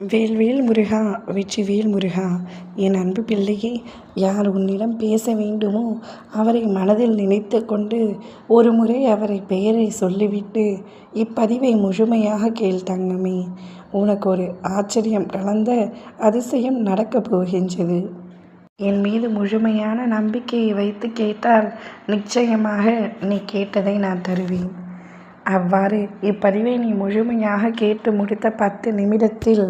வேல்வேல் முருகா வெற்றிவேல் முருகா என் அன்பு பிள்ளையே யார் உன்னிடம் பேச வேண்டுமோ அவரை மனதில் நினைத்து கொண்டு ஒரு முறை அவரை பெயரை சொல்லிவிட்டு இப்பதிவை முழுமையாக கேள் தங்கமே. உனக்கு ஒரு ஆச்சரியம் கலந்த அதிசயம் நடக்கப் போகின்றது. என் மீது முழுமையான நம்பிக்கையை வைத்து கேட்டால் நிச்சயமாக நீ கேட்டதை நான் தருவேன். அவ்வாறு இப்பதிவை நீ முழுமையாக கேட்டு முடித்த பத்து நிமிடத்தில்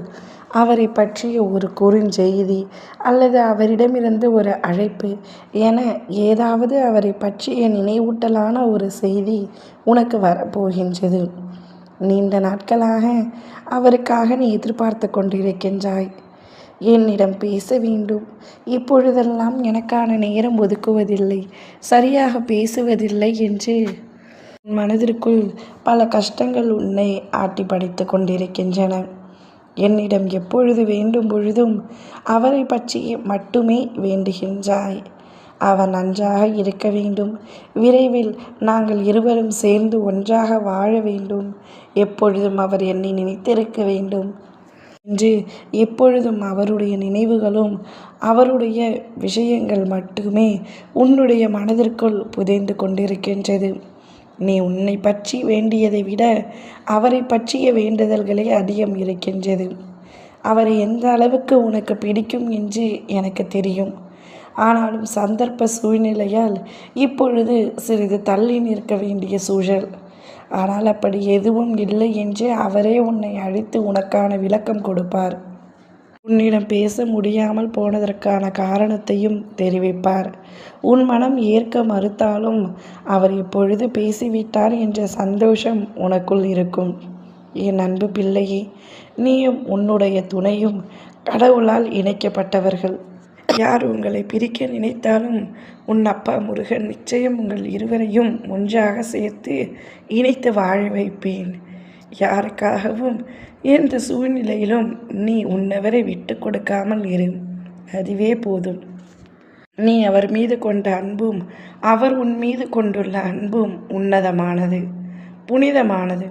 அவரை பற்றிய ஒரு குறுஞ்செய்தி அல்லது அவரிடமிருந்து ஒரு அழைப்பு என ஏதாவது அவரை பற்றிய நினைவூட்டலான ஒரு செய்தி உனக்கு வரப்போகின்றது. நீண்ட நாட்களாக அவருக்காக நீ எதிர்பார்த்து கொண்டிருக்கின்றாய். என்னிடம் பேச வேண்டும். இப்பொழுதெல்லாம் எனக்கான நேரம் ஒதுக்குவதில்லை. சரியாக பேசுவதில்லை என்று மனதிற்குள் பல கஷ்டங்கள் உன்னை ஆட்டி படைத்து கொண்டிருக்கின்றன. என்னிடம் எப்பொழுது வேண்டும் பொழுதும் அவரை பற்றி மட்டுமே வேண்டுகின்றாய். அவர் நன்றாக இருக்க வேண்டும். விரைவில் நாங்கள் இருவரும் சேர்ந்து ஒன்றாக வாழ வேண்டும். எப்பொழுதும் அவர் என்னை நினைத்திருக்க வேண்டும். என்று எப்பொழுதும் அவருடைய நினைவுகளும் அவருடைய விஷயங்கள் மட்டுமே உன்னுடைய மனதிற்குள் புதைந்து கொண்டிருக்கின்றது. நீ உன்னை பற்றி வேண்டியதை விட அவரை பற்றிய வேண்டுதல்களே அதிகம் இருக்கின்றது. அவரை எந்த அளவுக்கு உனக்கு பிடிக்கும் என்று எனக்கு தெரியும். ஆனாலும் சந்தர்ப்ப சூழ்நிலையால் இப்பொழுது சிறிது தள்ளி நிற்க வேண்டிய சூழல். ஆனால் அப்படி எதுவும் இல்லை என்று அவரே உன்னை அழைத்து உனக்கான விளக்கம் கொடுப்பார். உன்னிடம் பேச முடியாமல் போனதற்கான காரணத்தையும் தெரிவிப்பார். உன் மனம் ஏற்க மறுத்தாலும் அவர் இப்பொழுது பேசிவிட்டார் என்ற சந்தோஷம் உனக்குள் இருக்கும். என் அன்பு பிள்ளையே நீயும் உன்னுடைய துணையும் கடவுளால் இணைக்கப்பட்டவர்கள். யார் உங்களை பிரிக்க நினைத்தாலும் உன் அப்பா முருகன் நிச்சயம் உங்கள் இருவரையும் ஒன்றாக சேர்த்து இணைத்து வாழ வைப்பேன். யாருக்காகவும் எந்த சூழ்நிலையிலும் நீ உன்னவரை விட்டு கொடுக்காமல் இரு. அதுவே போதும். நீ அவர் மீது கொண்ட அன்பும் அவர் உன் மீது கொண்டுள்ள அன்பும் உன்னதமானது புனிதமானது.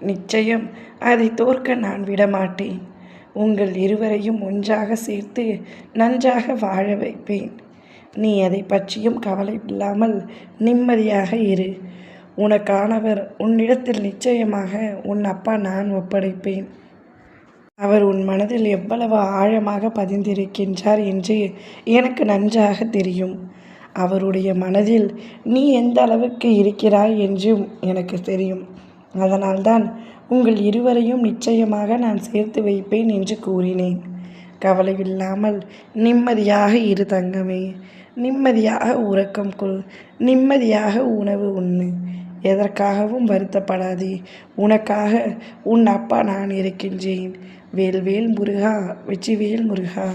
நிச்சயம் அதை தோற்க நான் விடமாட்டேன். உங்கள் இருவரையும் ஒன்றாக சேர்த்து நன்றாக வாழ வைப்பேன். நீ அதை பற்றியும் கவலை இல்லாமல் நிம்மதியாக இரு. உனக்கானவர் உன்னிடத்தில் நிச்சயமாக உன் அப்பா நான் ஒப்படைப்பேன். அவர் உன் மனதில் எவ்வளவு ஆழமாக பதிந்திருக்கின்றார் என்று எனக்கு நன்றாக தெரியும். அவருடைய மனதில் நீ எந்த அளவுக்கு இருக்கிறாய் என்றும் எனக்கு தெரியும். அதனால்தான் உங்கள் இருவரையும் நிச்சயமாக நான் சேர்த்து வைப்பேன் என்று கூறினேன். கவலையில்லாமல் நிம்மதியாக இரு தங்கமே. நிம்மதியாக உறக்கம் கொள். நிம்மதியாக உணவு உண்ணு. எதற்காகவும் வருத்தப்படாதே. உனக்காக உன் அப்பா நான் இருக்கின்றேன். வேல்வேல் முருகா வெற்றிவேல் முருகா.